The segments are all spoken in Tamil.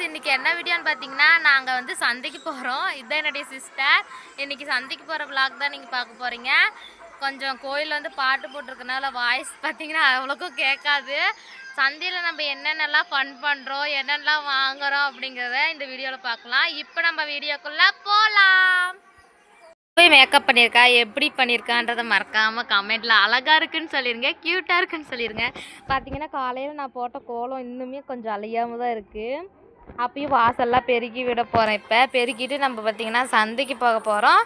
ஃப்ரெண்ட்ஸ் இன்றைக்கி என்ன வீடியோன்னு பார்த்தீங்கன்னா நாங்கள் வந்து சந்தைக்கு போகிறோம் இதுதான் என்னுடைய சிஸ்டர் இன்றைக்கி சந்தைக்கு போகிற vlog தான் நீங்கள் பார்க்க போகிறீங்க கொஞ்சம் கோயிலில் வந்து பாட்டு போட்டிருக்கனால வாய்ஸ் பார்த்தீங்கன்னா அவ்வளோக்கும் கேட்காது. சந்தையில் நம்ம என்னென்னலாம் ஃபன் பண்ணுறோம் என்னென்னலாம் வாங்குகிறோம் அப்படிங்கிறத இந்த வீடியோவில் பார்க்கலாம். இப்போ நம்ம வீடியோக்குள்ளே போகலாம் போய் மேக்கப் பண்ணியிருக்கா எப்படி பண்ணியிருக்கான்றதை மறக்காமல் கமெண்ட்டில் அழகாக இருக்குன்னு சொல்லிடுங்க க்யூட்டாக இருக்குன்னு சொல்லிடுங்க பார்த்தீங்கன்னா காலையில் நான் போட்ட கோலம் இன்னுமே கொஞ்சம் அழியாமல் தான் இருக்குது அப்பயும் வாசல்லாம் பெருக்கி விட போகிறேன் இப்போ. பெருக்கிட்டு நம்ம பார்த்திங்கன்னா சந்தைக்கு போக போகிறோம்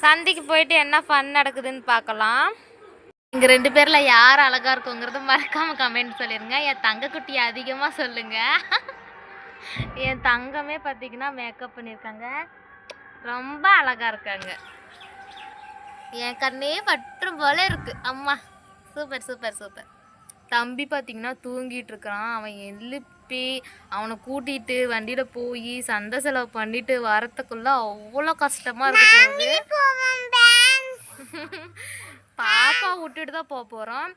சந்தைக்கு போயிட்டு என்ன ஃபன் நடக்குதுன்னு பார்க்கலாம் இங்கே ரெண்டு பேரில் யார் அழகாக இருக்குங்கிறது மறக்காமல் கமெண்ட் சொல்லிடுங்க என் தங்கக்குட்டி அதிகமாக சொல்லுங்கள் என் தங்கமே பார்த்தீங்கன்னா மேக்கப் பண்ணியிருக்காங்க ரொம்ப அழகாக இருக்காங்க. என் கண்ணே பற்றும் போல இருக்குது அம்மா சூப்பர் சூப்பர் சூப்பர் தம்பி பார்த்தீங்கன்னா தூங்கிட்டு இருக்கிறான் அவன் எழுப்பி அவனை கூட்டிட்டு வண்டியில போய் சந்தை செலவு பண்ணிட்டு வரத்துக்குள்ள அவ்வளோ கஷ்டமா இருக்கு பாப்பா விட்டுட்டு தான் போக போகிறோம்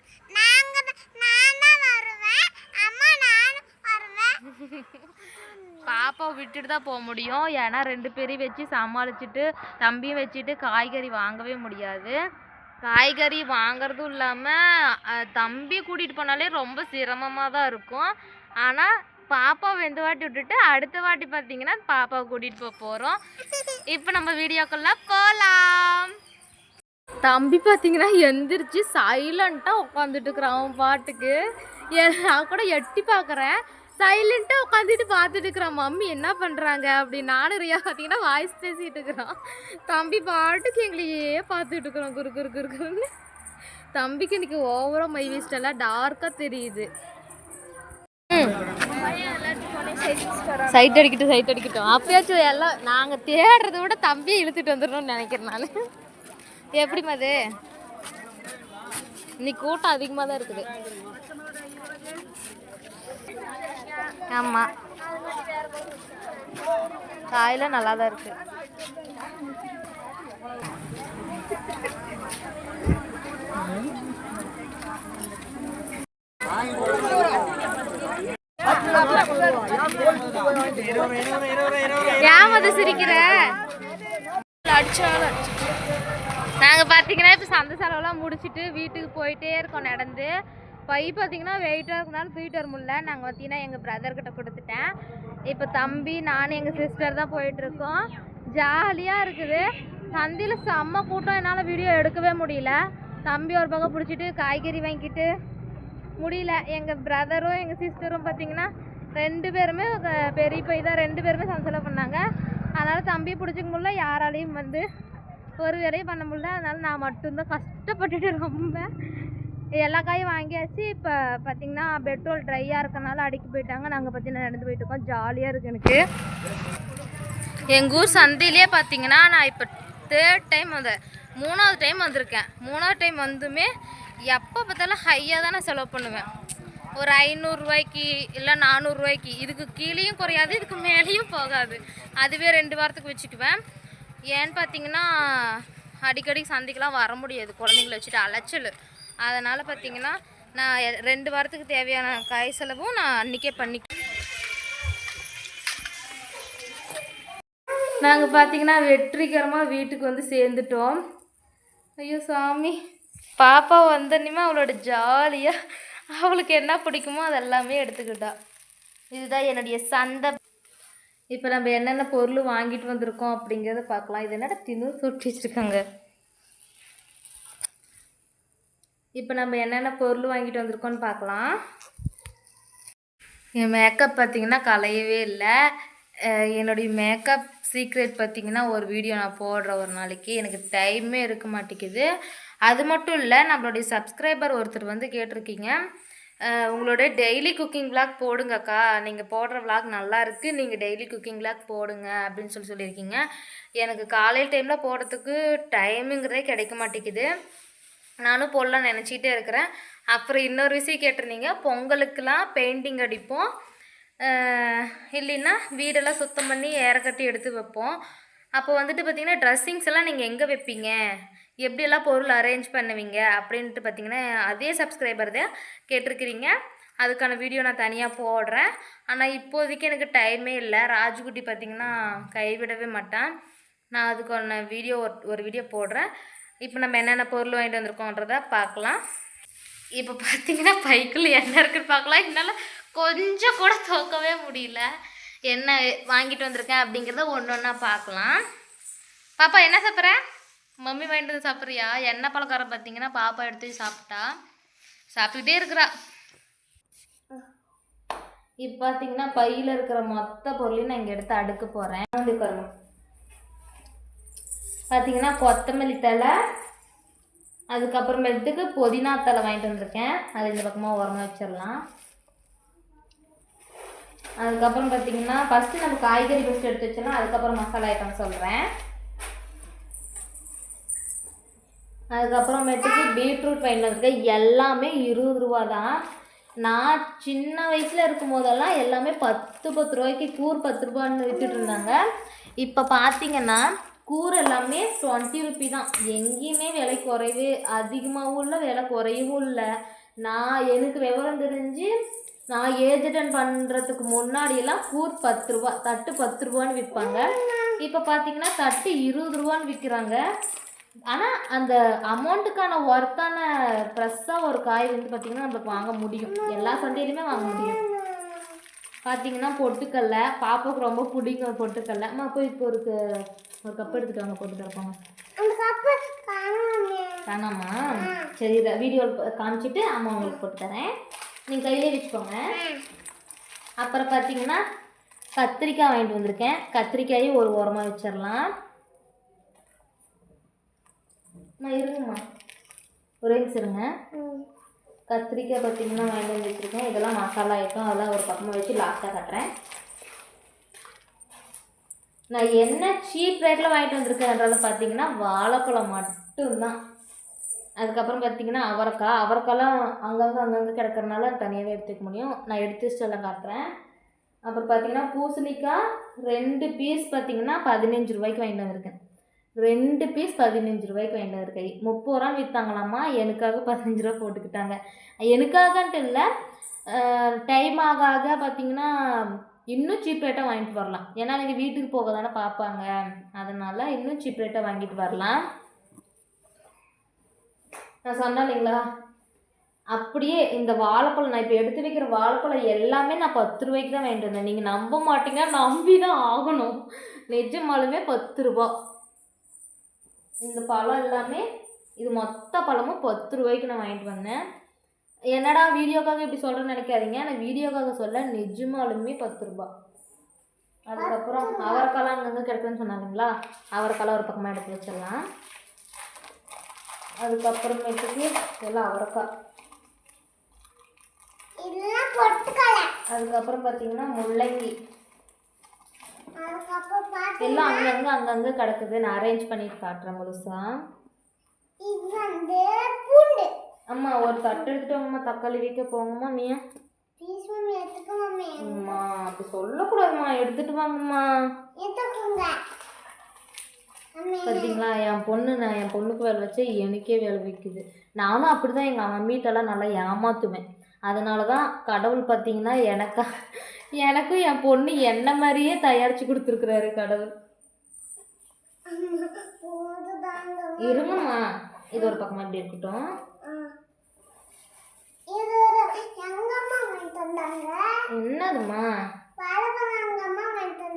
பாப்பா விட்டுட்டு தான் போக முடியும். ஏன்னா ரெண்டு பேரையும் வச்சு சமாளிச்சுட்டு தம்பியும் வச்சுட்டு காய்கறி வாங்கவே முடியாது. காய்கறி வாங்குறதும் இல்லாமல் தம்பி கூட்டிகிட்டு போனாலே ரொம்ப சிரமமாக தான் இருக்கும். ஆனால் பாப்பாவை இந்த வாட்டி விட்டுட்டு அடுத்த வாட்டி பார்த்தீங்கன்னா பாப்பாவை கூட்டிகிட்டு போக போகிறோம் இப்போ நம்ம வீடியோக்குள்ளே போகலாம் தம்பி பார்த்தீங்கன்னா எந்திரிச்சு சைலண்ட்டாக உட்காந்துட்டு இருக்கிறான் அவன் பாட்டுக்கு. எ- நான் கூட எட்டி பார்க்குறேன் சைலண்ட்டாக உட்காந்துட்டு பார்த்துட்டு இருக்கிறான். மம்மி என்ன பண்ணுறாங்க அப்படி நானும் ரியா பார்த்தீங்கன்னா வாய்ஸ் பேசிகிட்டு இருக்கிறான். தம்பி பாட்டுக்கு எங்களையே பார்த்துட்டு இருக்கிறோம் குறு குறு குறு குருன்னு தம்பிக்கு இன்றைக்கி ஓவராக மை வேஸ்டெல்லாம் டார்க்காக தெரியுது. Side அடிக்கட்டும் side அடிக்கட்டும். அப்பயாச்சும் எல்லாம் நாங்கள் தேடுறத விட தம்பியை இழுத்துட்டு வந்துடணும்னு நினைக்கிறேன் நான். எப்படிம்மா அது இன்னைக்கு கூட்டம் அதிகமாக தான் இருக்குது. ஆமாம் காயெல்லாம் நல்லா தான் இருக்கு. ஏன் அது சிரிக்கிற? நாங்கள் பார்த்தீங்கன்னா இப்போ சந்த செலவெல்லாம் முடிச்சுட்டு வீட்டுக்கு போயிட்டே இருக்கோம் நடந்து. பை பார்த்தீங்கன்னா வெயிட்டாக இருக்கனால தூக்கிட்டு வர முடியல நாங்கள் பார்த்தீங்கன்னா எங்கள் பிரதர்கிட்ட கொடுத்துட்டேன். இப்போ தம்பி நான் எங்கள் சிஸ்டர் தான் போயிட்டுருக்கோம் ஜாலியாக இருக்குது. சந்தியில் செம்ம கூட்டம். என்னால் வீடியோ எடுக்கவே முடியல. தம்பி ஒரு பக்கம் பிடிச்சிட்டு காய்கறி வாங்கிட்டு முடியல. எங்கள் பிரதரும் எங்கள் சிஸ்டரும் பார்த்தீங்கன்னா ரெண்டு பேருமே பெரிய பை தான். ரெண்டு பேருமே சந்தோஷம் பண்ணாங்க. அதனால் தம்பி பிடிச்சிக்க முடியல. யாராலையும் வந்து ஒரு வேலையும் பண்ண முடியல. அதனால் நான் மட்டும்தான் கஷ்டப்பட்டுட்டு ரொம்ப எல்லா காயும் வாங்கியாச்சு. இப்போ பார்த்தீங்கன்னா பெட்ரோல் ட்ரையாக இருக்கனால அடிக்கி போயிட்டாங்க. நாங்கள் பார்த்தீங்கன்னா நடந்து போயிட்டுருக்கோம் ஜாலியாக இருக்குது எனக்கு. எங்கள் ஊர் சந்தையிலே பார்த்தீங்கன்னா நான் இப்போ தேர்ட் டைம் வந்து மூணாவது டைம் வந்திருக்கேன். மூணாவது டைம் வந்துமே எப்போ பார்த்தாலும் ஹையாக தான் நான் செலவு பண்ணுவேன். ஒரு ஐநூறுரூவாய்க்கு இல்லை நானூறுரூவாய்க்கு இதுக்கு கீழேயும் குறையாது இதுக்கு மேலேயும் போகாது. அதுவே ரெண்டு வாரத்துக்கு வச்சுக்குவேன். ஏன்னு பார்த்தீங்கன்னா அடிக்கடி சந்தைக்கெலாம் வர முடியாது. குழந்தைங்கள வச்சுட்டு அலைச்சல். அதனால் பார்த்தீங்கன்னா நான் ரெண்டு வாரத்துக்கு தேவையான காய் செலவும் நான் அன்றைக்கே பண்ணி நாங்கள் பார்த்தீங்கன்னா வெற்றிகரமாக வீட்டுக்கு வந்து சேர்ந்துட்டோம். ஐயோ சாமி. பாப்பா வந்தோன்னே அவளோட ஜாலியாக அவளுக்கு என்ன பிடிக்குமோ அதெல்லாமே எடுத்துக்கிட்டா. இதுதான் என்னுடைய சந்தை. இப்போ நம்ம என்னென்ன பொருள் வாங்கிட்டு வந்திருக்கோம் அப்படிங்கிறத பார்க்கலாம். இது என்னடா தின்னு சுட்டி இப்போ நம்ம என்னென்ன பொருள் வாங்கிட்டு வந்திருக்கோம்னு பார்க்கலாம். என் மேக்கப் பார்த்திங்கன்னா கலையவே இல்லை. என்னுடைய மேக்கப் சீக்ரெட் பார்த்தீங்கன்னா ஒரு வீடியோ நான் போடுறேன் ஒரு நாளைக்கு. எனக்கு டைமே இருக்க மாட்டேங்குது. அது மட்டும் இல்லை நம்மளுடைய சப்ஸ்கிரைபர் ஒருத்தர் வந்து கேட்டிருக்கீங்க. உங்களுடைய உங்களோட டெய்லி குக்கிங் விளாக் போடுங்கக்கா. நீங்கள் போடுற விளாக் நல்லா இருக்குது நீங்கள் டெய்லி குக்கிங் விளாக் போடுங்க அப்படின்னு சொல்லி சொல்லியிருக்கீங்க. எனக்கு காலையில் டைமில் போடுறதுக்கு டைமுங்கிறதே கிடைக்க மாட்டேங்குது. நானும் போடலாம் நினச்சிக்கிட்டே இருக்கிறேன். அப்புறம் இன்னொரு விஷயம் கேட்டிருந்தீங்க. பொங்கலுக்கெலாம் பெயிண்டிங் அடிப்போம். இல்லைன்னா வீடெல்லாம் சுத்தம் பண்ணி ஏறக்கட்டி எடுத்து வைப்போம். அப்போ வந்துட்டு பார்த்தீங்கன்னா ட்ரெஸ்ஸிங்ஸ் எல்லாம் நீங்கள் எங்கே வைப்பீங்க? எப்படியெல்லாம் பொருள் அரேஞ்ச் பண்ணுவீங்க? அப்படின்ட்டு பார்த்தீங்கன்னா அதே சப்ஸ்கிரைபர் தான் கேட்டிருக்கிறீங்க. அதுக்கான வீடியோ நான் தனியாக போடுறேன். ஆனால் இப்போதைக்கு எனக்கு டைமே இல்லை. ராஜுகுட்டி பார்த்திங்கன்னா கைவிடவே மாட்டான். நான் அதுக்கான வீடியோ ஒரு ஒரு வீடியோ போடுறேன். இப்போ நம்ம என்னென்ன பொருள் வாங்கிட்டு வந்திருக்கோன்றத பார்க்கலாம். இப்போ பார்த்தீங்கன்னா பைக்குள்ள என்ன இருக்குன்னு பார்க்கலாம். என்னால் கொஞ்சம் கூட தூக்கவே முடியல. என்ன வாங்கிட்டு வந்திருக்கேன் அப்படிங்கிறத ஒன்று ஒன்றா பார்க்கலாம். பாப்பா என்ன சாப்பிட்ற? மம்மி வாங்கிட்டு வந்து சாப்பிட்றியா? எண்ணெய் பலகாரம் பார்த்தீங்கன்னா பாப்பா எடுத்து சாப்பிட்டா. சாப்பிட்டுக்கிட்டே இருக்கிறா. இப்போ பார்த்தீங்கன்னா பையில் இருக்கிற மொத்த பொருளையும் நான் இங்கே எடுத்து அடுக்க போகிறேன் பார்த்தீங்கன்னா கொத்தமல்லி தழை அதுக்கப்புறமேட்டுக்கு புதினா தழை வாங்கிட்டு வந்திருக்கேன். அது இந்த பக்கமாக உரம் வச்சிடலாம். அதுக்கப்புறம் பார்த்தீங்கன்னா ஃபஸ்ட்டு நம்ம காய்கறி ஃபஸ்ட்டு எடுத்து வச்சிடலாம் அதுக்கப்புறம் மசாலா ஐட்டம் சொல்கிறேன் அதுக்கப்புறமேட்டுக்கு பீட்ரூட் வாங்கிட்டு வந்திருக்கேன். எல்லாமே இருபது ரூபா தான். நான் சின்ன வயசில் இருக்கும் போதெல்லாம் எல்லாமே பத்து பத்து ரூபாய்க்கு கூர் பத்து ரூபான்னு வித்துட்டு இருந்தாங்க. இப்போ பார்த்தீங்கன்னா கூர் எல்லாமே டுவெண்ட்டி ருபி தான். எங்கேயுமே விலை குறைவு அதிகமாகவும் இல்லை விலை குறையவும் இல்லை. நான் எனக்கு விவரம் தெரிஞ்சு நான் ஏஜ் அட்டன் பண்ணுறதுக்கு முன்னாடியெல்லாம் கூர் பத்து ரூபா தட்டு பத்து ரூபான்னு விற்பாங்க. இப்போ பார்த்தீங்கன்னா தட்டு இருபது ரூபான்னு விற்கிறாங்க ஆனால் அந்த அமௌண்ட்டுக்கான ஒர்த்தான ஃப்ரெஷ்ஷாக ஒரு காய் வந்து பார்த்திங்கன்னா நம்மளுக்கு வாங்க முடியும். எல்லா சந்தையிலுமே வாங்க முடியும். பார்த்தீங்கன்னா பொட்டுக்கல்ல பாப்பாவுக்கு ரொம்ப பிடிக்கும் பொட்டுக்கல்ல. அம்மா போய் இப்போ ஒரு ஒரு கப் எடுத்துட்டு வாங்க போட்டு தரப்பாங்க காணாமா. சரி இதை வீடியோவில் காமிச்சிட்டு அம்மா உங்களுக்கு போட்டு தரேன். நீங்கள் கையிலே வச்சுக்கோங்க. அப்புறம் பார்த்தீங்கன்னா கத்திரிக்காய் வாங்கிட்டு வந்திருக்கேன். கத்திரிக்காயும் ஒரு ஓரமாக வச்சிடலாம் அம்மா இருங்கம்மா. ஒரே நிமிஷம் இருங்க. கத்திரிக்காய் பார்த்தீங்கன்னா வாங்கிட்டு வந்து வச்சுருக்கேன். இதெல்லாம் மசாலா ஐட்டம் அதெல்லாம் ஒரு பக்கமாக வச்சு லாஸ்ட்டாக கட்டுறேன். நான் என்ன சீப் ரேட்டில் வாங்கிட்டு வந்திருக்கேன்றது பார்த்தீங்கன்னா வாழைப்பழம் மட்டும்தான். அதுக்கப்புறம் பார்த்தீங்கன்னா அவரைக்காய். அவரைக்காலாம் அங்கங்கே அங்கங்கே கிடக்கிறனால தனியாகவே எடுத்துக்க முடியும். நான் எடுத்து வச்சுட்டு காட்டுறேன். அப்புறம் பார்த்தீங்கன்னா பூசணிக்காய் ரெண்டு பீஸ் பார்த்தீங்கன்னா பதினஞ்சு ரூபாய்க்கு வாங்கிட்டு வந்திருக்கேன். ரெண்டு பீஸ் பதினஞ்சு ரூபாய்க்கு வாங்கிட்டு வந்திருக்கேன். முப்பது ரூபா விற்றாங்களாம்மா எனக்காக பதினஞ்சு ரூபா போட்டுக்கிட்டாங்க. எனக்காகன்ட்டு இல்லை டைம் ஆக ஆக பார்த்தீங்கன்னா இன்னும் சீப் ரேட்டாக வாங்கிட்டு வரலாம். ஏன்னா நீங்கள் வீட்டுக்கு போக தானே பார்ப்பாங்க. அதனால் இன்னும் சீப் ரேட்டாக வாங்கிட்டு வரலாம். நான் சொன்னேன் இல்லைங்களா? அப்படியே இந்த வாழைப்பழம் நான் இப்போ எடுத்து வைக்கிற வாழைப்பழம் எல்லாமே நான் பத்து ரூபாய்க்கு தான் வாங்கிட்டு வந்தேன். நீங்கள் நம்ப மாட்டீங்க நம்பி தான் ஆகணும். நிஜமாலுமே பத்து ரூபா. இந்த பழம் எல்லாமே இது மொத்த பழமும் பத்து ரூபாய்க்கு நான் வாங்கிட்டு வந்தேன். என்னடா வீடியோக்காக இப்படி சொல்கிறேன்னு நினைக்காதீங்க. நான் வீடியோக்காக சொல்ல நிஜமாலுமே பத்து ரூபா. அதுக்கப்புறம் அவரைக்காலாம் அங்கங்கே கிடைக்குன்னு சொன்னாங்களா அவரைக்காலாம் ஒரு பக்கமாக எடுத்து வச்சிடலாம். அதுக்கப்புறமேட்டுக்கு எல்லாம் அவரைக்காய் அதுக்கப்புறம் பார்த்தீங்கன்னா முள்ளங்கி. எல்லாம் அங்கங்கே அங்கங்கே கிடக்குது. நான் அரேஞ்ச் பண்ணிட்டு காட்டுறேன் முழுசா. இது வந்து பூண்டு. அம்மா ஒரு தட்டு எடுத்துட்டு வாங்கம்மா தக்காளி வைக்க போங்கம்மா மியா ப்ளீஸ் மம்மி எடுத்துக்க மம்மி அம்மா அப்படி சொல்லக்கூடாதும்மா எடுத்துட்டு வாங்கம்மா. எடுத்துக்கோங்க. பார்த்தீங்களா என் பொண்ணு நான் என் பொண்ணுக்கு வேலை வச்சு எனக்கே வேலை வைக்குது. நானும் அப்படி தான் எங்கள் அம்மிட்டெல்லாம் நல்லா ஏமாற்றுவேன் அதனால தான் கடவுள் பார்த்தீங்கன்னா எனக்கா எனக்கும் என் பொண்ணு என்ன மாதிரியே தயாரித்து கொடுத்துருக்குறாரு கடவுள். இருங்கம்மா இது ஒரு பக்கமாக இப்படி இருக்கட்டும் ஆ. இது ஒரு எங்க அம்மா வாங்கிட்டு வந்தாங்க என்னதும்மா வாழைப்பழம் எங்க அம்மா வாங்கிட்டு வந்தாங்க?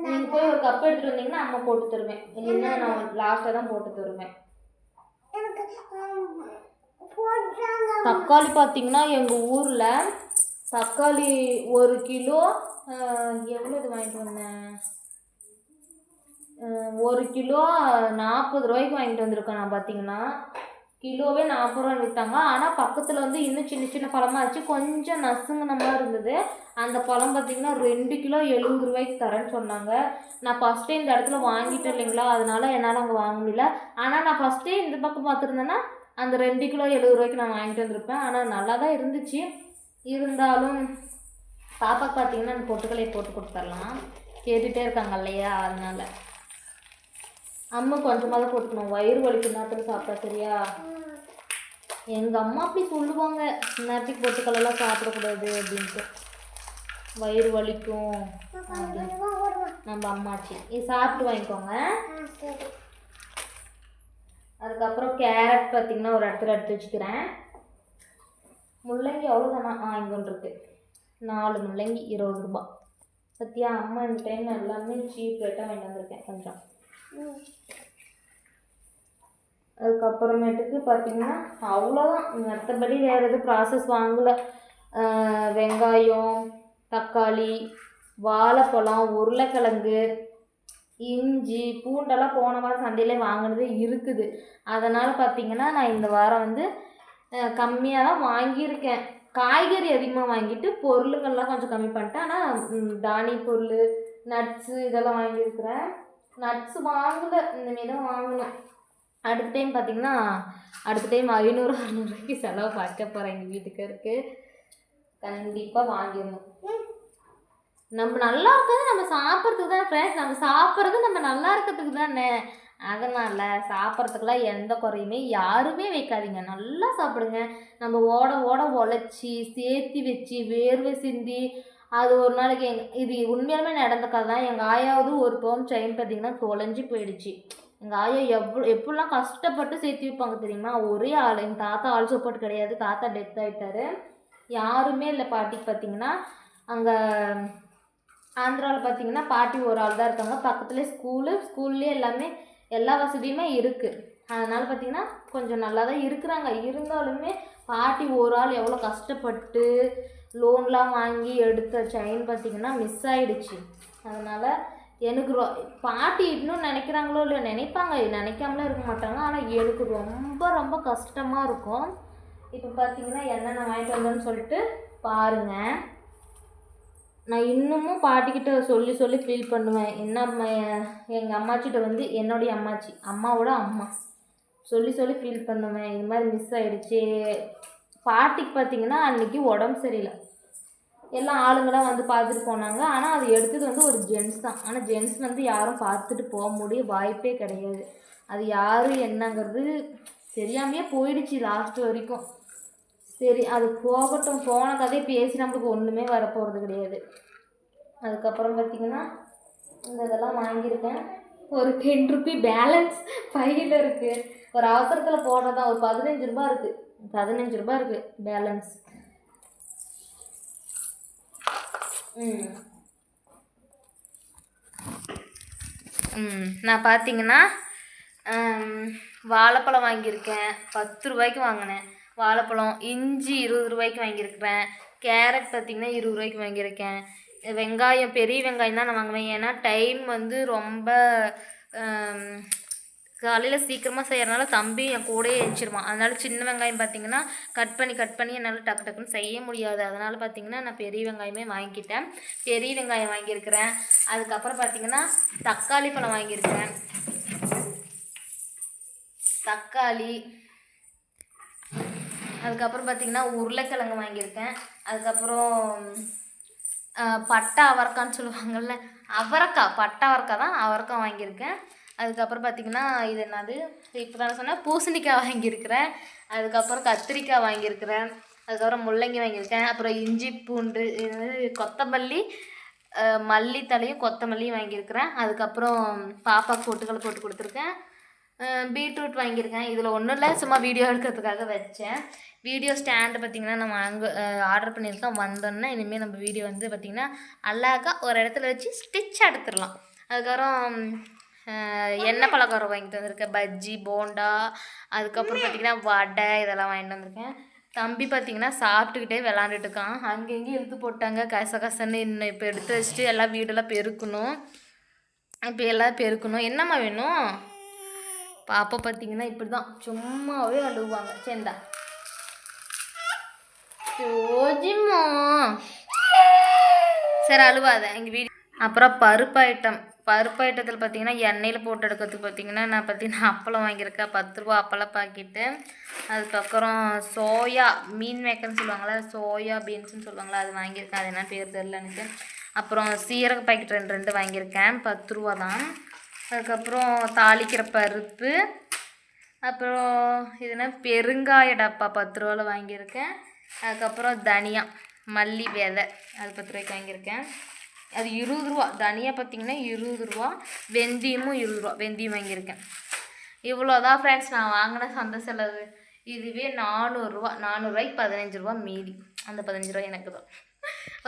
நீங்கள் போய் ஒரு கப் எடுத்துட்டு வந்தீங்கன்னா அம்மா போட்டு தருவேன். இல்லைன்னா நான் லாஸ்ட்டாக தான் போட்டு தருவேன். தக்காளி பார்த்தீங்கன்னா எங்கள் ஊரில் தக்காளி ஒரு கிலோ ஆஹ், எவ்வளோ இது வாங்கிட்டு வந்தேன்? ஒரு கிலோ நாற்பது ரூபாய்க்கு வாங்கிட்டு வந்திருக்கேன் நான் பார்த்தீங்கன்னா கிலோவே நாற்பது ரூபா விற்றாங்க ஆனால் பக்கத்தில் வந்து இன்னும் சின்ன சின்ன பழமாக இருந்துச்சு. கொஞ்சம் நசுங்கின மாதிரி இருந்தது. அந்த பழம் பார்த்திங்கன்னா ரெண்டு கிலோ எழுபது ரூபாய்க்கு தரேன்னு சொன்னாங்க. நான் ஃபஸ்ட்டே இந்த இடத்துல வாங்கிட்டேன் இல்லைங்களா? அதனால என்னால் அங்கே வாங்க முடியல. ஆனால் நான் ஃபஸ்ட்டே இந்த பக்கம் பார்த்துருந்தேன்னா அந்த ரெண்டு கிலோ எழுபது ரூபாய்க்கு நான் வாங்கிட்டு வந்திருப்பேன். ஆனால் நல்லா தான் இருந்துச்சு. இருந்தாலும் பாப்பாக்கு பார்த்தீங்கன்னா அந்த பொட்டுக்கலையை போட்டு கொடுத்துர்லாம் கேட்டுகிட்டே இருக்காங்க இல்லையா? அதனால். அம்மா கொஞ்சமாக தான் போட்டுக்கணும். வயிறு வலிக்கு நேரத்தில் சாப்பிட்டா சரியா? எங்கள் அம்மா அப்படி சொல்லுவாங்க. நேரத்துக்கு பொட்டுக்கடலாம் சாப்பிடக்கூடாது அப்படின்ட்டு. வயிறு வலிக்கும் நம்ம அம்மாச்சி. இது சாப்பிட்டு வாங்கிக்கோங்க. அதுக்கப்புறம் கேரட் பார்த்தீங்கன்னா ஒரு இடத்துல எடுத்து வச்சுக்கிறேன். முள்ளங்கி அவ்வளோதானா ஆ இங்கே ஒன்று இருக்கு. நாலு முள்ளங்கி இருபது ரூபாய் சத்யா அம்மா இந்த டைம் எல்லாமே சீப் ரேட்டாக வாங்கி வந்திருக்கேன் கொஞ்சம். அதுக்கப்புறமேட்டுக்கு பார்த்தீங்கன்னா அவ்வளோதான் மற்றபடி வேறு எதுவும் ப்ராசஸ் வாங்கலை. வெங்காயம் தக்காளி வாழைப்பழம் உருளைக்கிழங்கு இஞ்சி பூண்டெல்லாம் போன வாரம் சந்தையிலே வாங்கினது இருக்குது. அதனால் பார்த்திங்கன்னா நான் இந்த வாரம் வந்து கம்மியாக தான் வாங்கியிருக்கேன். காய்கறி அதிகமாக வாங்கிட்டு பொருளுங்கள்லாம் கொஞ்சம் கம்மி பண்ணிட்டேன். ஆனால் தானிய பொருள் நட்ஸு இதெல்லாம் வாங்கியிருக்கிறேன். நட்ஸு வாங்கலை. இனிமேல் தான் வாங்கணும். அடுத்த டைம் பார்த்தீங்கன்னா அடுத்த டைம் ஐநூறு அறுநூறுக்கு செலவு பார்க்க போகிறேன் எங்கள் வீட்டுக்காருக்கு கண்டிப்பாக வாங்கிடணும். நம்ம நல்லா இருக்கிறது நம்ம சாப்பிட்றதுக்கு தான் ஃப்ரெண்ட்ஸ் நம்ம சாப்பிட்றது நம்ம நல்லா இருக்கிறதுக்கு தானே. அதனால் சாப்பிட்றதுக்குலாம் எந்த குறையுமே யாருமே வைக்காதீங்க. நல்லா சாப்பிடுங்க. நம்ம ஓட ஓட உழைச்சி சேர்த்தி வச்சு வேர்வை சிந்தி அது ஒரு நாளைக்கு எங் இது உண்மையாலுமே நடந்த கதை தான். எங்கள் ஆயாவது ஒரு பவுன் செயின் பார்த்தீங்கன்னா தொலைஞ்சு போயிடுச்சு. எங்கள் ஆயா எவ்வளோ எப்படிலாம் கஷ்டப்பட்டு சேர்த்து வைப்பாங்க தெரியுமா? ஒரே ஆள். எங்கள் தாத்தா ஆள் கிடையாது. தாத்தா டெத் ஆகிட்டாரு யாருமே இல்லை பாட்டிக்கு பார்த்தீங்கன்னா அங்கே ஆந்திராவில் பார்த்தீங்கன்னா பாட்டி ஒரு ஆள் தான் இருக்காங்க. பக்கத்துலேயே ஸ்கூலு ஸ்கூல்லேயே எல்லாமே எல்லா வசதியுமே இருக்குது அதனால் பார்த்தீங்கன்னா கொஞ்சம் நல்லா தான் இருக்கிறாங்க. இருந்தாலுமே பாட்டி ஒரு ஆள் எவ்வளோ கஷ்டப்பட்டு லோன்லாம் வாங்கி எடுத்த செயின் பார்த்தீங்கன்னா மிஸ் ஆகிடுச்சு அதனால் எனக்கு ரொ பாட்டி இன்னும் நினைக்கிறாங்களோ இல்லையோ நினைப்பாங்க. நினைக்காமலாம் இருக்க மாட்டாங்க. ஆனால் எனக்கு ரொம்ப ரொம்ப கஷ்டமாக இருக்கும். இப்போ பார்த்தீங்கன்னா என்னென்ன வாங்கிட்டு வந்தேன்னு சொல்லிட்டு பாருங்கள் நான் இன்னமும் பாட்டிக்கிட்ட சொல்லி சொல்லி ஃபீல் பண்ணுவேன். என்ன எங்கள் அம்மாச்சிட்ட வந்து என்னுடைய அம்மாச்சி அம்மாவோட அம்மா. சொல்லி சொல்லி ஃபீல் பண்ணுவேன். இது மாதிரி மிஸ் ஆகிடுச்சி பாட்டிக்கு பார்த்தீங்கன்னா அன்றைக்கி உடம்பு சரியில்லை. எல்லாம் ஆளுங்களாம் வந்து பார்த்துட்டு போனாங்க. ஆனால் அது எடுத்தது வந்து ஒரு ஜென்ஸ் தான். ஆனால் ஜென்ஸ் வந்து யாரும் பார்த்துட்டு போக முடிய வாய்ப்பே கிடையாது. அது யார் என்னங்கிறது தெரியாமையே போயிடுச்சு லாஸ்ட் வரைக்கும். சரி அது போகட்டும். போன கதையை பேசி நம்மளுக்கு ஒன்றுமே வரப்போகிறது கிடையாது. அதுக்கப்புறம் பார்த்திங்கன்னா இந்த இதெல்லாம் வாங்கியிருக்கேன். ஒரு டென் ருபி பேலன்ஸ் பையில் இருக்குது ஒரு அவசரத்தில் தான் ஒரு பதினஞ்சு ரூபா இருக்குது பதினஞ்சு ரூபா இருக்குது பேலன்ஸ் நான் பார்த்தீங்கன்னா வாழைப்பழம் வாங்கியிருக்கேன். பத்து ரூபாய்க்கு வாங்கினேன். வாழைப்பழம் இஞ்சி இருபது ரூபாய்க்கு வாங்கியிருக்கிறேன். கேரட் பார்த்திங்கன்னா இருபது ரூபாய்க்கு வாங்கியிருக்கேன். வெங்காயம் பெரிய வெங்காயம் தான் நான் வாங்குவேன். ஏன்னா டைம் வந்து ரொம்ப காலையில் சீக்கிரமாக செய்கிறனால தம்பி என் கூடயே எழுச்சிருவான் அதனால் சின்ன வெங்காயம் பார்த்தீங்கன்னா கட் பண்ணி கட் பண்ணி என்னால் டக்கு டக்குன்னு செய்ய முடியாது. அதனால் பார்த்திங்கன்னா நான் பெரிய வெங்காயமே வாங்கிக்கிட்டேன். பெரிய வெங்காயம் வாங்கியிருக்கிறேன். அதுக்கப்புறம் பார்த்திங்கன்னா தக்காளி பழம் வாங்கியிருக்கேன் தக்காளி. அதுக்கப்புறம் பார்த்தீங்கன்னா உருளைக்கிழங்கு வாங்கியிருக்கேன். அதுக்கப்புறம் பட்டை அவரைக்கான்னு சொல்லுவாங்கள்ல அவரைக்காய் பட்டை அவரைக்காய் தான் அவரைக்காய் வாங்கியிருக்கேன். அதுக்கப்புறம் பார்த்திங்கன்னா இது என்னது? இப்போ நான் சொன்னால் பூசணிக்காய் வாங்கியிருக்கிறேன். அதுக்கப்புறம் கத்திரிக்காய் வாங்கியிருக்கிறேன். அதுக்கப்புறம் முள்ளங்கி வாங்கியிருக்கேன். அப்புறம் இஞ்சி பூண்டு இது கொத்தமல்லி மல்லித்தலையும் மல்லித்தழையும் கொத்தமல்லியும் வாங்கியிருக்கிறேன். அதுக்கப்புறம் பாப்பா பொட்டுக்கடலை போட்டு கொடுத்துருக்கேன். பீட்ரூட் வாங்கியிருக்கேன். இதில் ஒன்றும் இல்லை சும்மா வீடியோ எடுக்கிறதுக்காக வச்சேன். வீடியோ ஸ்டாண்டு பார்த்திங்கன்னா நம்ம அங்கே ஆர்டர் பண்ணியிருக்கோம். வந்தோன்னே இனிமேல் நம்ம வீடியோ வந்து பார்த்திங்கன்னா அழகாக ஒரு இடத்துல வச்சு ஸ்டிச் எடுத்துடலாம். அதுக்கப்புறம் எண்ணெய் பலகாரம் வாங்கிட்டு வந்திருக்கேன் பஜ்ஜி போண்டா அதுக்கப்புறம் பார்த்திங்கன்னா வடை இதெல்லாம் வாங்கிட்டு வந்திருக்கேன். தம்பி பார்த்திங்கன்னா சாப்பிட்டுக்கிட்டே விளாண்டுட்டு இருக்கான். அங்கங்கேயும் இழுத்து போட்டாங்க. கச கசன்னு இன்னும் இப்போ எடுத்து வச்சுட்டு எல்லாம் வீடெல்லாம் பெருக்கணும். இப்போ எல்லாம் பெருக்கணும். என்னம்மா வேணும்? பாப்பா பார்த்தீங்கன்னா இப்படி தான் சும்மாவே அழுவாங்க சேந்தா ஜோஜிம்மா. சரி அழுவாத. எங்கள் வீடு அப்புறம் பருப்பு ஐட்டம் பருப்பு ஐட்டத்தில் பார்த்தீங்கன்னா எண்ணெயில் போட்டு எடுக்கிறதுக்கு பார்த்தீங்கன்னா நான் பார்த்தீங்கன்னா அப்பளம் வாங்கியிருக்கேன். பத்து ரூபா அப்பளம் பாக்கெட்டு. அதுக்கப்புறம் சோயா மீன் மேக்கர்னு சொல்லுவாங்களே சோயா பீன்ஸ்னு சொல்லுவாங்களா அது வாங்கியிருக்கேன். அது என்ன பேர் தெரில எனக்கு. அப்புறம் சீரக பாக்கெட் ரெண்டு ரெண்டு வாங்கியிருக்கேன். பத்து ரூபா தான். அதுக்கப்புறம் தாளிக்கிற பருப்பு. அப்புறம் இதுனா பெருங்காய டப்பா பத்து ரூபாவில் வாங்கியிருக்கேன். அதுக்கப்புறம் தனியா மல்லி விதை அது பத்து ரூபாய்க்கு வாங்கியிருக்கேன். அது இருபது ரூபா. தனியா பார்த்தீங்கன்னா இருபது ரூபா. வெந்தயமும் இருபது ரூபா. வெந்தயம் வாங்கியிருக்கேன். இவ்வளோதான் ஃப்ரெண்ட்ஸ் நான் வாங்கின சந்தை செலவு. இதுவே நானூறுரூவா நானூறுரூவாய்க்கு பதினஞ்சு ரூபா மீதி. அந்த பதினஞ்சு ரூபா எனக்கு தான்.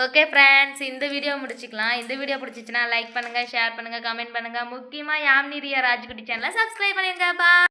ஓகே ஃப்ரெண்ட்ஸ் இந்த வீடியோ முடிச்சுக்கலாம். இந்த வீடியோ பிடிச்சிச்சின்னா லைக் பண்ணுங்கள் ஷேர் பண்ணுங்கள் கமெண்ட் பண்ணுங்கள் முக்கியமாக யாம்னிரியா ராஜ்குட்டி சேனலை சப்ஸ்கிரைப் பண்ணிருங்க. பா